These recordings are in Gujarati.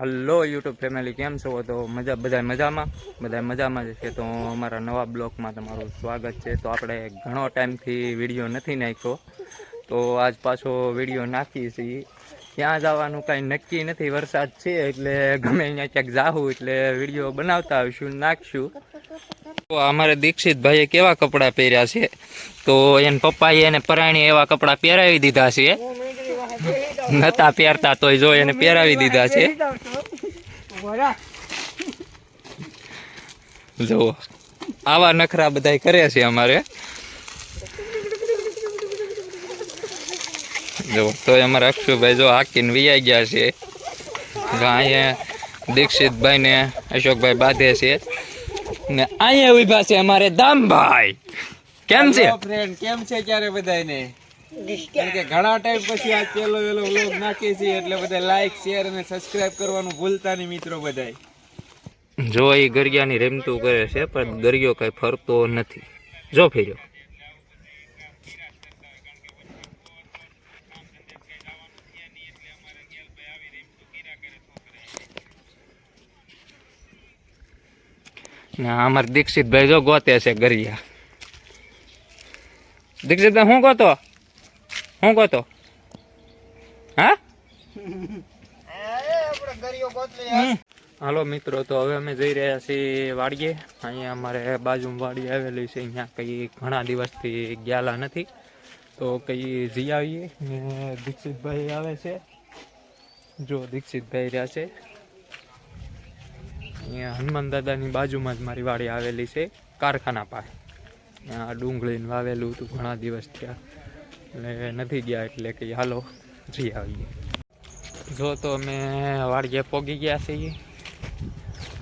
હલો યુટ્યુબ ફેમિલી, કેમ છો? તો મજા બધા મજામાં? બધા મજામાં જ છે. તો અમારા નવા બ્લોગમાં તમારું સ્વાગત છે. તો આપણે ઘણો ટાઈમથી વીડિયો નથી નાખ્યો. તો આજ પાછો વીડિયો નાખીએ છીએ ક્યાં જવાનું કાંઈ નક્કી નથી, વરસાદ છે એટલે ગમે અહીંયા ક્યાંક જાવું એટલે વીડિયો બનાવતા આવીશું, નાખશું. તો અમારે દીક્ષિતભાઈએ કેવા કપડાં પહેર્યા છે? તો એને પપ્પાએ એને પરાણી એવા કપડાં પહેરાવી દીધા છે. નતા પહેરતા તોય જો એને પહેરાવી દીધા છે. જુઓ આવા નખરા બધા કરે છે અમારે. જો તો અમારે અક્ષુભાઈ જો હાકીને વિયાઈ ગયા છે. અહીંયા દીક્ષિતભાઈ ને અશોકભાઈ બાંધે છે. ને અહીંયા ઊભા છે અમારે દામભાઈ. કેમ છે? કેમ છે ક્યારે બધાને ઘણા ટાઈમ પછી આ પેલો વેલો વ્લોગ નાખીએ છીએ એટલે બધા લાઈક શેર અને સબસ્ક્રાઇબ કરવાનું ભૂલતા નહીં મિત્રો બધાય. જો એ ગરિયાની રેમતું કરે છે, પણ ગરિયો કઈ ફરતો નથી. જો ફેર્યો. ના અમાર દીક્ષિતભાઈ જો ગોતે છે ગરિયા. દીક્ષિતભાઈ શું ગોતો? હું ગોતો? હા? હાલો મિત્રો, તો હવે અમે જઈ રહ્યા છીએ વાડીએ. અહીંયા અમારે બાજુમાં વાડી આવેલી છે. અહીંયા કંઈ ઘણા દિવસથી ગયેલા નથી. તો કંઈ જઈ આવીએ. દીક્ષિતભાઈ આવે છે. જો દીક્ષિતભાઈ રહ્યા છે. અહીંયા હનુમાન દાદાની બાજુમાં જ મારી વાડી આવેલી છે. કારખાના પાસે. ડુંગળીને વાવેલું હતું ઘણા દિવસ થયા. એટલે નથી ગયા એટલે કે હાલો, જઈ આવીએ. જો તો અમે વાડીએ પોગી ગયા છીએ.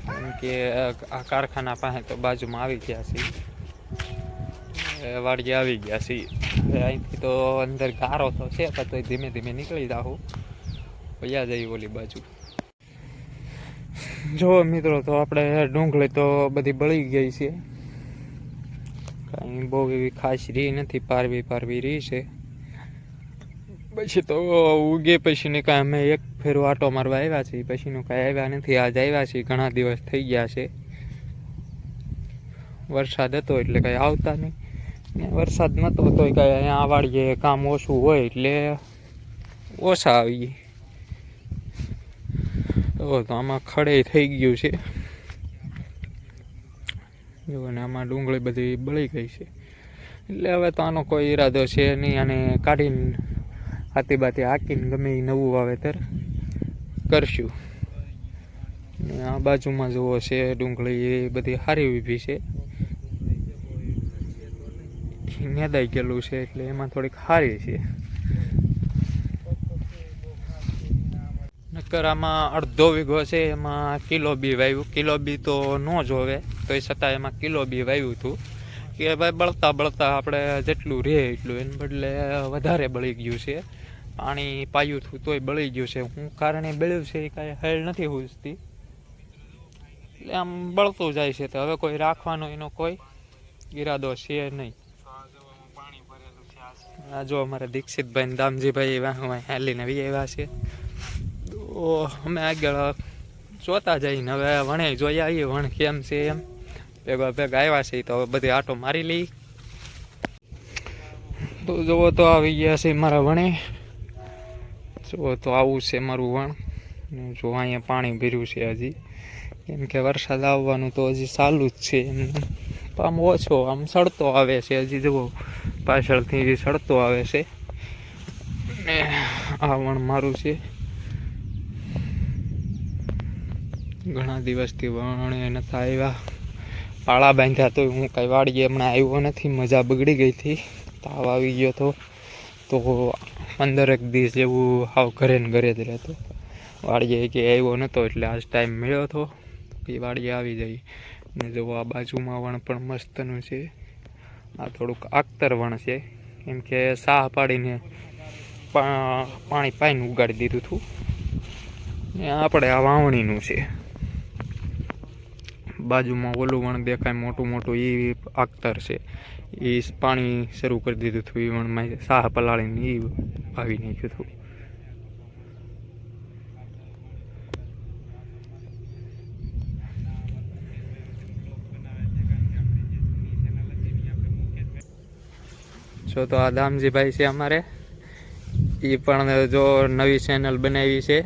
કેમ કે આ કારખાના પાસે તો બાજુમાં આવી ગયા છીએ. વાડીએ આવી ગયા છીએ. અહીંથી તો અંદર ગારો તો છે, પણ તોય ધીમે ધીમે નીકળી જાઉં વયા જઈ ઓલી બાજુ. જો મિત્રો, તો આપણે ડુંગળી તો બધી બળી ગઈ છે. કાંઈ બહુ એવી ખાસ રહી નથી, પારવી પારવી રહી છે. પછી તો ઉગે પછીની કાંઈ અમે એક ફેરો આટો મારવા આવ્યા છીએ. પછીનું કાંઈ આવ્યા નથી. આજ આવ્યા છીએ. ઘણા દિવસ થઈ ગયા છે. વરસાદ હતો એટલે કાંઈ આવતા નહીં. વરસાદ નહોતો તો કાંઈ અહીંયા વાળીએ કામ ઓછું હોય એટલે ઓછા આવીએ. તો આમાં ખડે થઈ ગયું છે. જો ને આમાં ડુંગળી બધી બળી ગઈ છે. એટલે હવે તો આનો કોઈ ઈરાદો છે નહીં. આને કાઢીને હાથી બાતી હાકીને ગમે એ નવું વાવેતર કરશું. આ બાજુમાં જુઓ છે, ડુંગળી એ બધી સારી ઊભી છે. નેદાઈ ગયેલું છે એટલે એમાં થોડીક સારી છે. નક્કર આમાં અડધો વીઘો છે, એમાં કિલો બી વાવ્યું કિલો બી તો ન જોવે તો એ છતાં એમાં કિલો બી વાવ્યું હતું. કે ભાઈ બળતા બળતા આપણે જેટલું રહે એટલું. એને બદલે વધારે બળી ગયું છે. પાણી પાયું હતું તોય બળી ગયું છે. હું કારણે બળ્યું છે એ કાંઈ હેલ નથી પૂછતી એટલે આમ બળતું જાય છે. તો હવે કોઈ રાખવાનો એનો કોઈ ઈરાદો છે નહીં. આ જો અમારા દીક્ષિતભાઈ દામજીભાઈ વાહ હેલીને બી એવા છે. તો અમે આગળ જોતા જઈને હવે વણે જોઈ આવીએ વણ કેમ છે એમ. ભેગા ભેગા આવ્યા છે તો હવે બધી આટો મારી લઈ તો જુઓ તો આવી ગયા છે મારા વણે. જુઓ તો આવું છે મારું વણ. જો અહીંયા પાણી ભર્યું છે હજી. કેમ કે વરસાદ આવવાનું તો હજી ચાલુ જ છે. આમ ઓછો, આમ સડતો આવે છે હજી જુઓ. પાછળથી સડતો આવે છે. ને આ વણ મારું છે. ઘણા દિવસથી વણે નથી આવ્યા. પાળા બાંધ્યા તો હું કાંઈ વાડીએ હમણાં આવ્યો નથી, મજા બગડી ગઈ હતી. તાવ આવી ગયો હતો. તો પંદરેક દિવસ જેવું હાવ ઘરે ને ઘરે જ રહેતો. વાડીએ કે આવ્યો નહોતો એટલે આજ ટાઈમ મળ્યો હતો. એ વાડીએ આવી જઈ. ને જો આ બાજુમાં વણ પણ મસ્તનું છે. આ થોડુંક આખતર વણ છે. એમ કે સાહ પાડીને પાણી પાઈને ઉગાડી દીધું હતું. ને આપણે આ વાવણીનું છે. બાજુમાં ઓલું વણ દેખાય, મોટું મોટું એ આખતર છે. એ પાણી શરૂ કરી દીધું હતું એ વણમાં શાહ પલાળીને એ વાવી નાખ્યું હતું. છો તો આ દામજીભાઈ છે અમારે. એ પણ જો નવી ચેનલ બનાવી છે,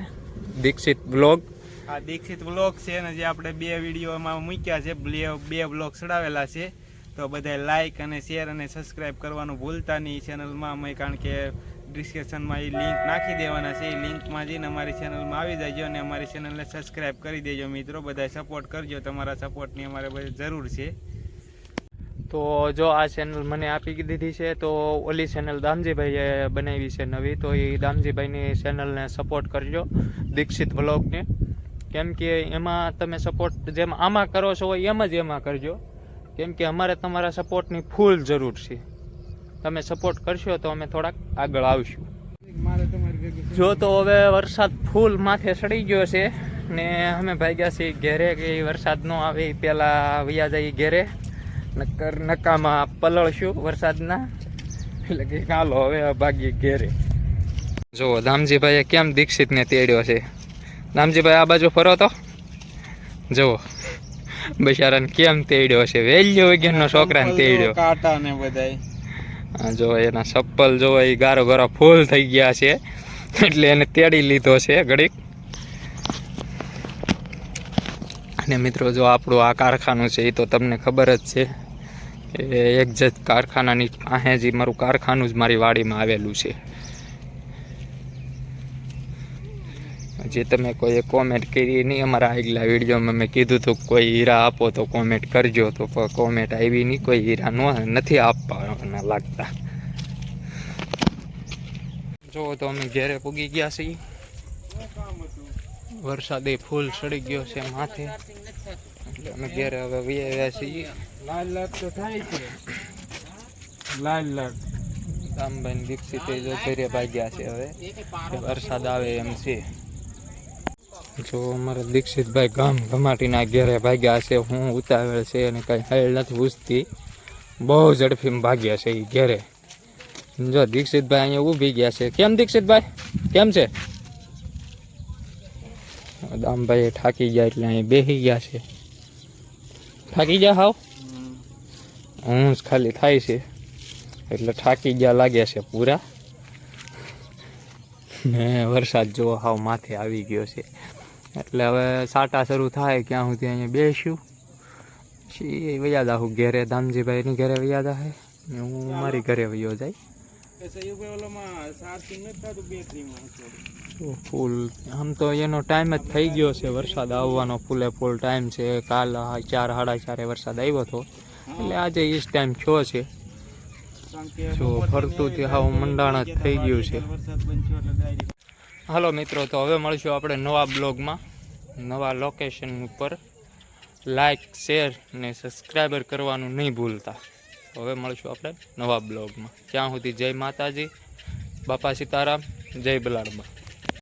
દીક્ષિત બ્લોગ આ દીક્ષિત બ્લોગ છે ને જે આપણે બે વિડીયોમાં મૂક્યા છે બે બ્લોગ ચડાવેલા છે. તો બધા લાઈક અને શેર અને સબસ્ક્રાઇબ કરવાનું ભૂલતા નહીં ચેનલમાં અમે, કારણ કે ડિસ્ક્રિપ્શનમાં એ લિંક નાખી દેવાના છે. એ લિંકમાં જઈને અમારી ચેનલમાં આવી જજો અને અમારી ચેનલને સબસ્ક્રાઇબ કરી દેજો મિત્રો. બધા સપોર્ટ કરજો. તમારા સપોર્ટની અમારે બધી જરૂર છે. તો જો આ ચેનલ મને આપી દીધી છે, તો ઓલી ચેનલ દામજીભાઈએ બનાવી છે નવી. તો એ દામજીભાઈની ચેનલને સપોર્ટ કરજો દીક્ષિત બ્લોગને કેમ કે એમાં તમે સપોર્ટ જેમ આમાં કરો છો એમ જ એમાં કરજો. કેમ કે અમારે તમારા સપોર્ટની ફૂલ જરૂર છે. તમે સપોર્ટ કરશો તો અમે થોડાક આગળ આવશું. જો તો હવે વરસાદ ફૂલ માથે સડી ગયો છે ને અમે ભાગ્યા છીએ ઘેરે કે વરસાદ ન આવે પહેલાં વયા જઈએ ઘેરે. નકર નકામાં પલળશું વરસાદના. એટલે કે ચાલો હવે ભાગીએ ઘેરે. જો દામજીભાઈએ કેમ દીક્ષિતને તેડ્યો છે? દામજીભાઈ આ બાજુ ફરો તો. જુઓ. બિચારાને કેમ તેડ્યો છે? વેલ્યો વગેરેનો છોકરાને તેડ્યો. કાંટા ને બધાય. જો એના ચપ્પલ જો એ ગારો ગારો ફૂલ થઈ ગયા છે. એટલે એને તેડી લીધો છે ઘડીક. અને મિત્રો જો આપણું આ કારખાનું છે એ તો તમને ખબર જ છે એ જ કારખાનાની પાસે જ મારું કારખાનું જ મારી વાડીમાં આવેલું છે. જે તમે કોઈએ કોમેન્ટ કરી નહીં અમારા આગલા વિડીયોમાં મેં કીધું હતું કોઈ હીરા આપો તો કોમેન્ટ કરજો. તો કોમેન્ટ આવી નહીં કોઈ હીરા નો નથી આપવાના લાગતા. જો તો અમે ઘેરે પૂગી ગયા છીએ. વરસાદે ફૂલ સડી ગયો છે માથે. એટલે અમે ઘેરે હવે વહી આવ્યા છીએ. લાલ લાલ તો થાય છે. લાલ લાલ રામભાઈ દીક્ષિત ભાગ્યા છે હવે. વરસાદ આવે એમ છે. જો અમારા દીક્ષિતભાઈ ગામ ઘમાટીના ઘેરે ભાગ્યા છે, હું ઉતાવળ છે અને કાંઈ હેલ નથી પૂછતી બહુ ઝડપીમાં ભાગ્યા છે એ ઘેરે. જો દીક્ષિતભાઈ અહીંયા ઊભી ગયા છે. કેમ દીક્ષિતભાઈ? કેમ છે? દામભાઈ થાકી ગયા એટલે અહીં બેસી ગયા છે. થાકી ગયા હાવ? હું જ ખાલી થાય છે. એટલે થાકી ગયા લાગ્યા છે પૂરા. ને વરસાદ જો હાવ માથે આવી ગયો છે. એટલે હવે સાટા શરૂ થાય ક્યાં સુધી અહીંયા બેસ્યું. પછી વૈયાદા દાહું ઘેરે દામજીભાઈની ઘરે વૈયાદા ને હું મારી ઘરે વયો જાય. ફૂલ. આમ તો એનો ટાઈમ જ થઈ ગયો છે વરસાદ આવવાનો. ફૂલે ફૂલ ટાઈમ છે. કાલ ચાર સાડા ચારે વરસાદ આવ્યો હતો. એટલે આજે એ જ ટાઈમ થયો છે. જો ફરતું તે હાવ મંડાણ જ થઈ ગયું છે. હાલો મિત્રો, તો હવે મળશું આપણે નવા બ્લોગમાં. નવા લોકેશન ઉપર. લાઈક શેર ને સબસ્ક્રાઈબર કરવાનું નહીં ભૂલતા. હવે મળશું આપણે નવા બ્લોગમાં. ત્યાં સુધી જય માતાજી. બાપા સીતારામ. જય બલાડમાં.